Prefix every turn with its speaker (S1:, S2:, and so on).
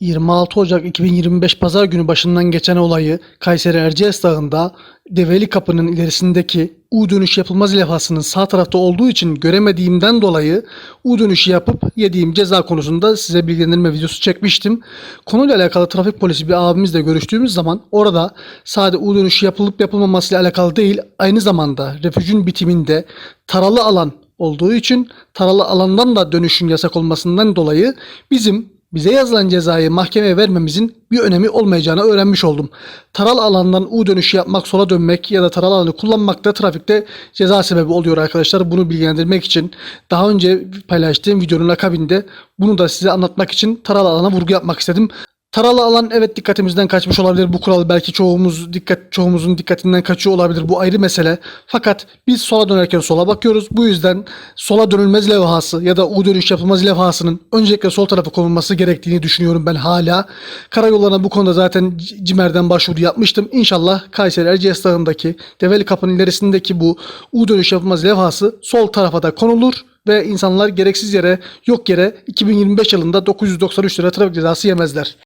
S1: 26 Ocak 2025 Pazar günü başından geçen olayı Kayseri Erciyes Dağı'nda Develi Kapı'nın ilerisindeki U dönüş yapılmaz levhasının sağ tarafta olduğu için göremediğimden dolayı U dönüşü yapıp yediğim ceza konusunda size bilgilendirme videosu çekmiştim. Konuyla alakalı trafik polisi bir abimizle görüştüğümüz zaman orada sadece U dönüşü yapılıp yapılmamasıyla alakalı değil aynı zamanda refüjün bitiminde taralı alan olduğu için taralı alandan da dönüşün yasak olmasından dolayı bizim bize yazılan cezayı mahkemeye vermemizin bir önemi olmayacağını öğrenmiş oldum. Taral alandan U dönüşü yapmak, sola dönmek ya da taral alanı kullanmak da trafikte ceza sebebi oluyor arkadaşlar. Bunu bilgilendirmek için daha önce paylaştığım videonun akabinde bunu da size anlatmak için taral alana vurgu yapmak istedim. Taralı alan evet dikkatimizden kaçmış olabilir. Bu kural belki çoğumuz dikkat çoğumuzun dikkatinden kaçıyor olabilir. Bu ayrı mesele. Fakat biz sola dönerken sola bakıyoruz. Bu yüzden sola dönülmez levhası ya da U dönüş yapılmaz levhasının öncelikle sol tarafa konulması gerektiğini düşünüyorum ben hala. Karayollarına bu konuda zaten CİMER'den başvuru yapmıştım. İnşallah Kayseri Erciyes Dağı'ndaki Develi Kapı'nın ilerisindeki bu U dönüş yapılmaz levhası sol tarafa da konulur ve insanlar gereksiz yere yok yere 2025 yılında 993 lira trafik cezası yemezler.